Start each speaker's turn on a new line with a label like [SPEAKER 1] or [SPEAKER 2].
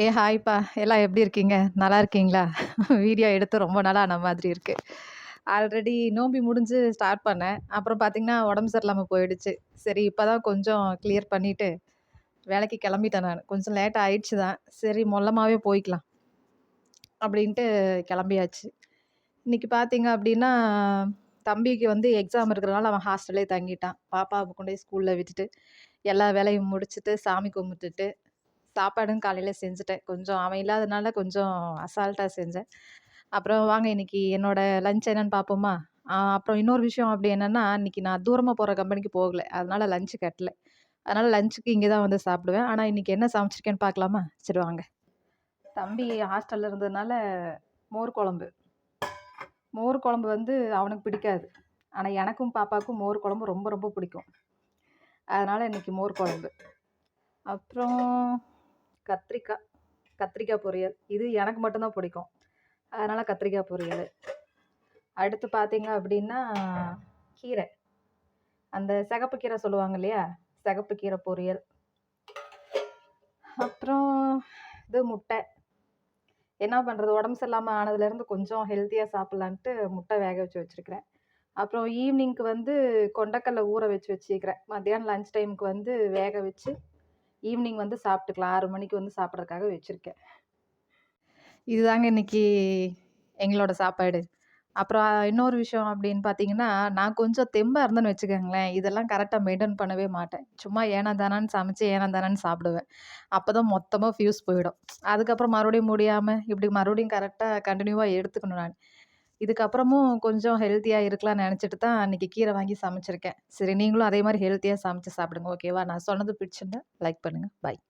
[SPEAKER 1] ஏ ஹாய்ப்பா எல்லாம் எப்படி இருக்கீங்க நல்லா இருக்கீங்களா வீடியோ எடுத்து ரொம்ப நாளாக ஆன மாதிரி இருக்குது ஆல்ரெடி நோம்பி முடிஞ்சு ஸ்டார்ட் பண்ணேன் அப்புறம் பார்த்திங்கன்னா உடம்பு சரியில்லாமல் போயிடுச்சு சரி இப்போ தான் கொஞ்சம் கிளியர் பண்ணிவிட்டு வேலைக்கு கிளம்பிட்டேன் நான் கொஞ்சம் லேட்டாக ஆயிடுச்சு தான் சரி மொல்லமாகவே போய்க்கலாம் அப்படின்ட்டு கிளம்பியாச்சு இன்றைக்கி பார்த்தீங்க அப்படின்னா தம்பிக்கு வந்து எக்ஸாம் இருக்கிறனால அவன் ஹாஸ்டல்லே தங்கிட்டான் பாப்பா கொண்டு ஸ்கூலில் விட்டுட்டு எல்லா வேலையும் முடிச்சுட்டு சாமி கும்பிட்டுட்டு சாப்பாடும் காலையில் செஞ்சுட்டேன் கொஞ்சம் அவன் இல்லாதனால கொஞ்சம் அசால்ட்டாக செஞ்சேன் அப்புறம் வாங்க இன்றைக்கி என்னோடய லஞ்ச் என்னென்னு பார்ப்போமா அப்புறம் இன்னொரு விஷயம் அப்படி என்னென்னா இன்றைக்கி நான் தூரமாக போகிற கம்பெனிக்கு போகலை அதனால் லஞ்சு கட்டலை அதனால் லஞ்சுக்கு இங்கே தான் வந்து சாப்பிடுவேன் ஆனால் இன்றைக்கி என்ன சமைச்சிருக்கேன்னு பார்க்கலாமா சரி வாங்க தம்பி ஹாஸ்டலில் இருந்ததுனால மோர் குழம்பு மோர் குழம்பு வந்து அவனுக்கு பிடிக்காது ஆனால் எனக்கும் பாப்பாவுக்கும் மோர் குழம்பு ரொம்ப ரொம்ப பிடிக்கும் அதனால் இன்றைக்கி மோர் குழம்பு அப்புறம் கத்திரிக்காய் கத்திரிக்காய் பொரியல் இது எனக்கு மட்டும்தான் பிடிக்கும் அதனால் கத்திரிக்காய் பொரியல் அடுத்து பார்த்தீங்க அப்படின்னா கீரை அந்த சிகப்பு கீரை சொல்லுவாங்க இல்லையா சிகப்பு கீரை பொரியல் அப்புறம் இது முட்டை என்ன பண்ணுறது உடம்பு சரியில்லாமல் ஆனதுலேருந்து கொஞ்சம் ஹெல்த்தியாக சாப்பிட்லான்ட்டு முட்டை வேக வச்சு வச்சுருக்கிறேன் அப்புறம் ஈவினிங்க்கு வந்து கொண்டக்கடலை ஊற வச்சு வச்சுக்கிறேன் மத்தியானம் லஞ்ச் டைமுக்கு வந்து வேக வச்சு ஈவினிங் வந்து சாப்பிட்டுக்கலாம் ஆறு மணிக்கு வந்து சாப்பிட்றதுக்காக வச்சுருக்கேன் இதுதாங்க இன்றைக்கி எங்களோட சாப்பாடு அப்புறம் இன்னொரு விஷயம் அப்படின்னு பார்த்தீங்கன்னா நான் கொஞ்சம் தெம்பாக இருந்தேன்னு வச்சுக்கோங்களேன் இதெல்லாம் கரெக்டாக மெயின்டைன் பண்ணவே மாட்டேன் சும்மா ஏனா தானான்னு சமைச்சு ஏனா தானான்னு சாப்பிடுவேன் அப்போ தான் மொத்தமாக ஃபியூஸ் போயிடும் அதுக்கப்புறம் மறுபடியும் முடியாமல் இப்படி மறுபடியும் கரெக்டாக கண்டினியூவாக எடுத்துக்கணும் நான் இதுக்கப்புறமும் கொஞ்சம் ஹெல்த்தியாக இருக்கலாம்னு நினச்சிட்டு தான் அன்றைக்கி கீரை வாங்கி சமைச்சிருக்கேன் சரி நீங்களும் அதே மாதிரி ஹெல்த்தியாக சமைச்சு சாப்பிடுங்க ஓகேவா நான் சொன்னது பிடிச்சிருந்தா லைக் பண்ணுங்கள் பாய்